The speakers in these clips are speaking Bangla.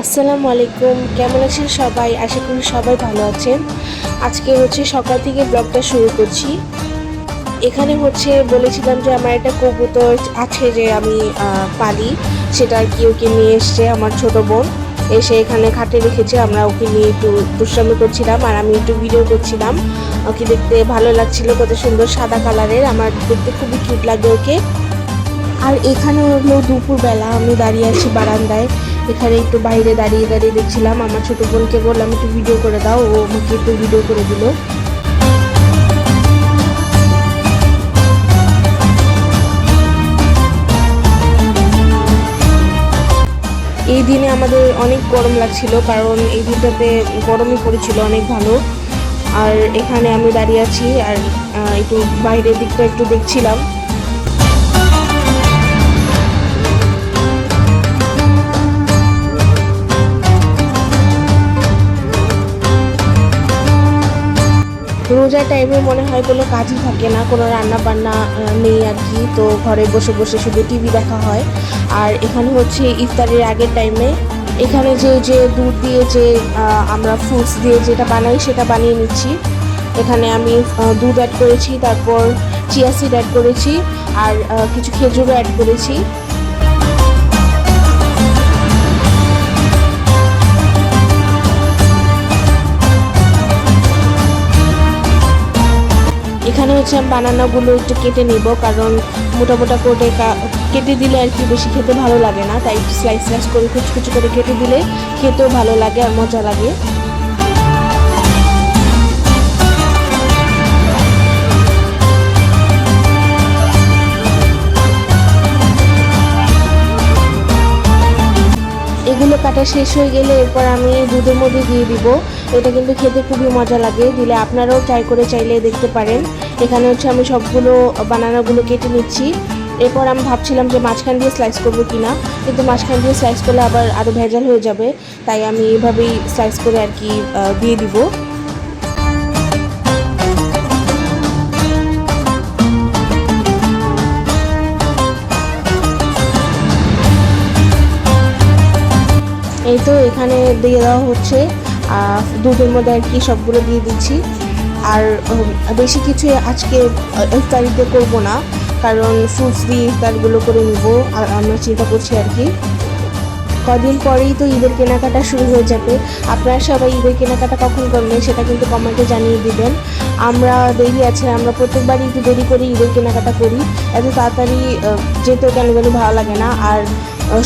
আসসালামু আলাইকুম। কেমন আছেন সবাই? আশা করি সবাই ভালো আছেন। আজকে হচ্ছে সকাল থেকে ব্লগটা শুরু করছি। এখানে হচ্ছে বলেছিলাম যে আমার একটা কবুতর আছে যে আমি পালি। সেটা আর কি ওকে নিয়ে এসছে আমার ছোট বোন। এসে এখানে খাটে রেখেছে। আমরা ওকে নিয়ে একটু দুষ্টামি করছিলাম আর আমি একটু ভিডিও করছিলাম। ওকে দেখতে ভালো লাগছিল, কত সুন্দর সাদা কালারের। আমার দেখতে খুবই কিউট লাগে ওকে। আর এখানে হলো দুপুরবেলা আমি দাঁড়িয়ে আছি বারান্দায়। এখানে একটু বাইরে দাঁড়িয়ে দাঁড়িয়ে দেখছিলাম। আমার ছোট বোনকে বললাম, একটু ভিডিও করে দাও, ও আমাকে একটু ভিডিও করে দিল। এই দিনে আমাদের অনেক গরম লাগছিল, কারণ এই দিনটাতে গরমই পড়েছিল অনেক ভালো। আর এখানে আমি দাঁড়িয়ে আছি আর একটু বাইরের দিকটা একটু দেখছিলাম। রোজার টাইমে মনে হয় কোনো কাজই থাকে না, কোনো রান্না বান্না নেই আর কি। তো ঘরে বসে বসে শুধু টিভি দেখা হয়। আর এখানে হচ্ছে ইফতারের আগের টাইমে এখানে যে যে দুধ দিয়ে যে আমরা ফ্রুটস দিয়ে যেটা বানাই সেটা বানিয়ে নিচ্ছি। এখানে আমি দুধ অ্যাড করেছি, তারপর চিয়া সিড অ্যাড করেছি, আর কিছু খেজুরও অ্যাড করেছি। হচ্ছে আমি বানানাগুলো একটু কেটে নেব, কারণ মোটা মোটা করে কেটে দিলে আর কি বেশি খেতে ভালো লাগে না, তাই স্লাইস স্লাইস করে কুচকুচি কুচি করে কেটে দিলে খেতেও ভালো লাগে আর মজা লাগে। এগুলো কাটা শেষ হয়ে গেলে এরপর আমি দুধের মধ্যে দিয়ে দিব। এটা কিন্তু খেতে খুবই মজা লাগে, দিলে আপনারাও ট্রাই করে চাইলে দেখতে পারেন। এখানে হচ্ছে আমি সবগুলো বানানাগুলো কেটে নিচ্ছি। এরপর আমি ভাবছিলাম যে মাঝখান দিয়ে স্লাইস করব কিনা, কিন্তু মাঝখান দিয়ে স্লাইস করলে আবার আরও ভেজাল হয়ে যাবে, তাই আমি এভাবেই স্লাইস করে আর কি দিয়ে দিব। এই তো এখানে দিয়ে দেওয়া হচ্ছে। দুধের মধ্যে আর কি সবগুলো দিয়ে দিচ্ছি। আর বেশি কিছু আজকে ইফতারিতে করব না। কারণ ফ্রুটস দিয়ে ইফতারগুলো করে নিব। আমরা চিন্তা করছি আর কি। কদিন পরেই তো ঈদের কেনাকাটা শুরু হয়ে যাবে। আপনারা সবাই ঈদের কেনাকাটা কখন করবেন সেটা কিন্তু কমেন্টে জানিয়ে দিবেন। আমরা দেরি আছে, আমরা প্রত্যেকবারই একটু দেরি করে ঈদের কেনাকাটা করি। এত তাড়াতাড়ি যেতেও যেতে কেন জানি ভালো লাগে না। আর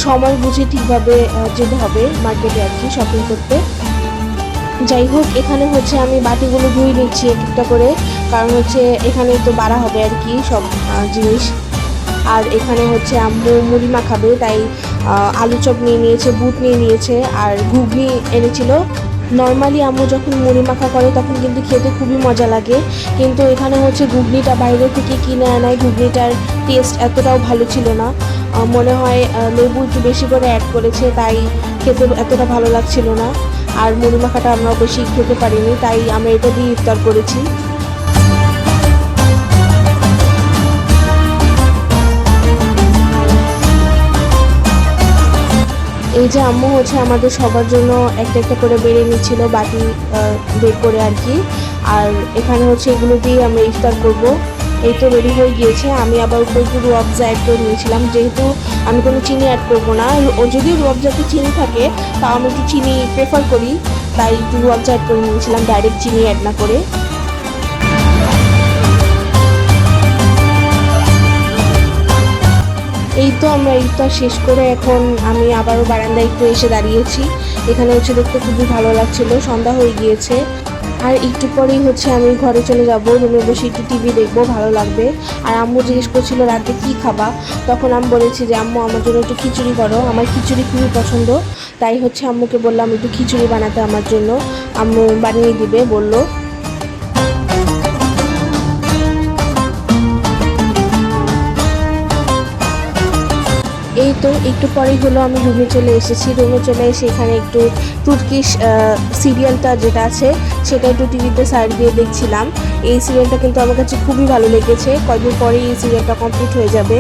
সময় বুঝে ঠিকভাবে যেতে হবে মার্কেটে আর কি শপিং করতে। যাই হোক, এখানে হচ্ছে আমি বাটিগুলো ধুয়ে নিচ্ছি এক একটা করে, কারণ হচ্ছে এখানে তো বাড়া হবে আর কি সব জিনিস। আর এখানে হচ্ছে আম্মু মুড়ি মাখাবে, তাই আলু চপ নিয়ে নিয়েছে, বুট নিয়ে নিয়েছে, আর ঘুগনি এনেছিল। নর্মালি আম্মু যখন মুড়ি মাখা করে, তখন কিন্তু খেতে খুবই মজা লাগে। কিন্তু এখানে হচ্ছে ঘুগনিটা বাইরে থেকে কিনে আনায়, ঘুগনিটার টেস্ট এতটাও ভালো ছিল না। মনে হয় লেবু একটু বেশি করে অ্যাড করেছে, তাই খেতে এতটা ভালো লাগছিল না। আর মুড়ি মাখাটা আমরা বেশি খেতে পারিনি, তাই আমরা এটা দিয়ে ইফতার করেছি। এই যে আম্মু হচ্ছে আমাদের সবার জন্য একটা একটা করে বেড়ে নিচ্ছিল বাটি বের করে আর কি। আর এখানে হচ্ছে এগুলো দিয়ে আমরা ইফতার করব। এই তো রেডি হয়ে গিয়েছে। আমি আবার উপরে একটু রুয়াবজা অ্যাড করে নিয়েছিলাম। যেহেতু আমি কোনো চিনি অ্যাড করব না। ও যদি রুয়াবজাতে চিনি থাকে তাও আমি একটু চিনি প্রেফার করি। তাই একটু রুয়াবজা অ্যাড করে নিয়েছিলাম। ডাইরেক্ট চিনি অ্যাড না করে। এই তো আমরা ইফতার শেষ করে এখন আমি আবারও বারান্দায় একটু এসে দাঁড়িয়েছি। এখানে হচ্ছে দেখতে খুবই ভালো লাগছিল, সন্ধ্যা হয়ে গিয়েছে। আর একটু পরেই হচ্ছে আমি ঘরে চলে যাব, রুমে বসে একটু টিভি দেখব, ভালো লাগবে। আর আম্মু জিজ্ঞেস করছিল, রাতে কি খাবা? তখন আমি বলেছি যে, আম্মু, আমার জন্য একটু খিচুড়ি করো। আমার খিচুড়ি খুবই পছন্দ। তাই হচ্ছে আম্মুকে বললাম, একটু খিচুড়ি বানাতে আমার জন্য। আম্মু বানিয়ে দিবে, বলল। এই তো একটু পরেই হলো আমি রুমে চলে এসেছি। রুমে চলে এসে এখানে একটু তুর্কিশ সিরিয়ালটা যেটা আছে, সেটা একটু টিভিতে সাইড দিয়ে দেখছিলাম। এই সিরিয়ালটা কিন্তু আমার কাছে খুবই ভালো লেগেছে। কয়েকদিন পরেই এই সিরিয়ালটা কমপ্লিট হয়ে যাবে।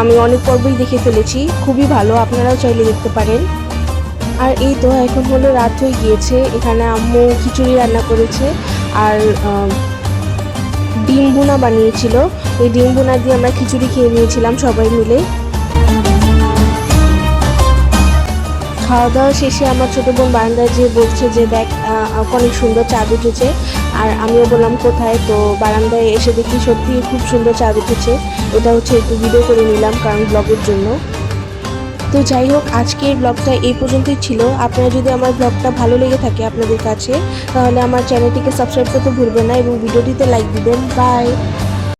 আমি অনেক পর্বই দেখে ফেলেছি। খুবই ভালো, আপনারাও চাইলে দেখতে পারেন। আর এই তো এখন হলো রাত হয়ে গিয়েছে। এখানে আম্মু খিচুড়ি রান্না করেছে। আর ডিম ভুনা বানিয়েছিল। এই ডিম ভুনা দিয়ে আমরা খিচুড়ি খেয়ে নিয়েছিলাম সবাই মিলে। খাওয়া দাওয়া শেষে আমার ছোটো বোন বারান্দায় যে বলছে যে, দেখ অনেক সুন্দর চাঁদ উঠেছে। আর আমিও বললাম, কোথায়? তো বারান্দায় এসে দেখি সত্যি খুব সুন্দর চাঁদ উঠেছে। এটা হচ্ছে একটু ভিডিও করে নিলাম কারণ ব্লগের জন্য। তো যাই হোক, আজকের ব্লগটা এই পর্যন্তই ছিল। আপনারা যদি আমার ব্লগটা ভালো লেগে থাকে আপনাদের কাছে, তাহলে আমার চ্যানেলটিকে সাবস্ক্রাইব করতে ভুলবেন না এবং ভিডিওটিতে লাইক দিবেন। বাই